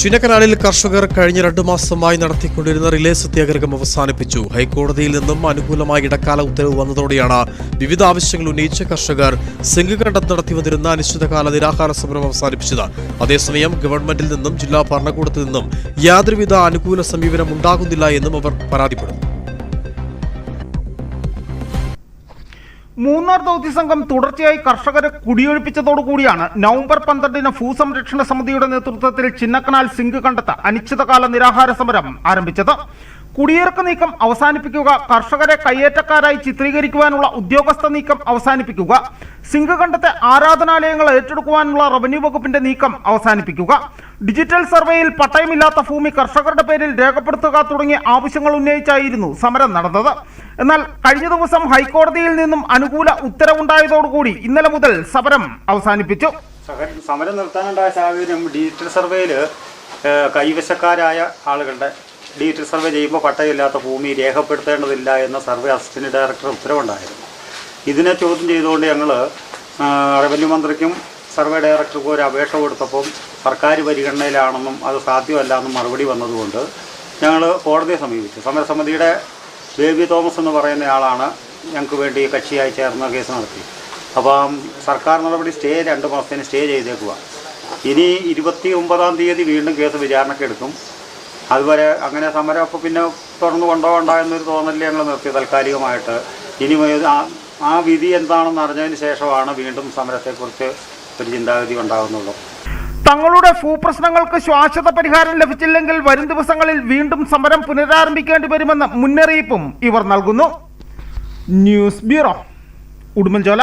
ചിന്നക്കനാലിൽ കർഷകർ കഴിഞ്ഞ രണ്ടു മാസമായി നടത്തിക്കൊണ്ടിരുന്ന റിലേ സത്യാഗ്രഹം അവസാനിപ്പിച്ചു. ഹൈക്കോടതിയിൽ നിന്നും അനുകൂലമായ ഇടക്കാല ഉത്തരവ് വന്നതോടെയാണ് വിവിധ ആവശ്യങ്ങൾ ഉന്നയിച്ച് കർഷകർ സിംഗുകണ്ഠം നടത്തി വന്നിരുന്ന അനിശ്ചിതകാല നിരാഹാര സമരം അവസാനിപ്പിച്ചത്. അതേസമയം ഗവൺമെന്റിൽ നിന്നും ജില്ലാ ഭരണകൂടത്തിൽ നിന്നും യാതൊരുവിധ അനുകൂല സമീപനം ഉണ്ടാകുന്നില്ല എന്നും അവർ പരാതിപ്പെടുന്നു. മൂന്നാർ ദൗത്യ സംഘം തുടർച്ചയായി കർഷകരെ കുടിയൊഴിപ്പിച്ചതോടുകൂടിയാണ് നവംബർ പന്ത്രണ്ടിന് ഭൂസംരക്ഷണ സമിതിയുടെ നേതൃത്വത്തിൽ ചിന്നക്കനാൽ സിങ്ക് കണ്ടെത്ത അനിശ്ചിതകാല നിരാഹാര സമരം ആരംഭിച്ചത്. കുടിയേറക്ക നീക്കം അവസാനിപ്പിക്കുക കർഷകരെ കയ്യേറ്റക്കാരായി ചിത്രീകരിക്കുവാനുള്ള ഉദ്യോഗസ്ഥ നീക്കം അവസാനിപ്പിക്കുക സിങ്ക് കണ്ടത്തെ ആരാധനാലയങ്ങൾ ഏറ്റെടുക്കുവാനുള്ള റവന്യൂ വകുപ്പിന്റെ നീക്കം അവസാനിപ്പിക്കുക ഡിജിറ്റൽ സർവേയിൽ പട്ടയമില്ലാത്ത ഭൂമി കർഷകരുടെ പേരിൽ രേഖപ്പെടുത്തുക തുടങ്ങിയ ആവശ്യങ്ങൾ ഉന്നയിച്ചായിരുന്നു സമരം നടന്നത്. എന്നാൽ കഴിഞ്ഞ ദിവസം ഹൈക്കോടതിയിൽ നിന്നും അനുകൂല ഉത്തരവുണ്ടായതോടുകൂടി ഇന്നലെ മുതൽ സമരം അവസാനിപ്പിച്ചു. സമരം നിർത്താനുണ്ടായ സാഹചര്യം ഡിജിറ്റൽ സർവേയിൽ കൈവശക്കാരായ ആളുകളുടെ ഡിജിറ്റൽ സർവേ ചെയ്യുമ്പോൾ പട്ടയമില്ലാത്ത ഭൂമി രേഖപ്പെടുത്തേണ്ടതില്ല എന്ന സർവേ അസിസ്റ്റന്റ് ഡയറക്ടർ ഉത്തരവുണ്ടായിരുന്നു. ഇതിനെ ചോദ്യം ചെയ്തുകൊണ്ട് ഞങ്ങൾ റവന്യൂ മന്ത്രിക്കും സർവേ ഡയറക്ടർക്കും ഒരു അപേക്ഷ കൊടുത്തപ്പം സർക്കാർ പരിഗണനയിലാണെന്നും അത് സാധ്യമല്ല എന്നും മറുപടി വന്നതുകൊണ്ട് ഞങ്ങൾ കോടതിയെ സമീപിച്ചു. സമരസമിതിയുടെ ബേബി തോമസ് എന്ന് പറയുന്ന ആളാണ് ഞങ്ങൾക്ക് വേണ്ടി കക്ഷിയായി ചേർന്ന കേസ് നടത്തി. അപ്പം സർക്കാർ നടപടി സ്റ്റേ രണ്ട് മാസത്തിന് സ്റ്റേ ചെയ്തേക്കുക. ഇനി ഇരുപത്തി ഒമ്പതാം തീയതി വീണ്ടും കേസ് വിചാരണയ്ക്ക് എടുക്കും. അതുവരെ അങ്ങനെ സമരം അപ്പോൾ പിന്നെ തുടർന്ന് കൊണ്ടുപോകണ്ട എന്നൊരു തോന്നലിൽ ഞങ്ങൾ നിർത്തി താൽക്കാലികമായിട്ട്. ഇനി ആ വിധി എന്താണെന്ന് അറിഞ്ഞതിന് ശേഷമാണ് വീണ്ടും സമരത്തെക്കുറിച്ച് ഒരു ചിന്താഗതി ഉണ്ടാകുന്നുള്ളൂ. തങ്ങളുടെ ഭൂപ്രശ്നങ്ങൾക്ക് ശാശ്വത പരിഹാരം ലഭിച്ചില്ലെങ്കിൽ വരും ദിവസങ്ങളിൽ വീണ്ടും സമരം പുനരാരംഭിക്കേണ്ടി വരുമെന്ന മുന്നറിയിപ്പും ഇവർ നൽകുന്നു. News bureau Udumbanchola.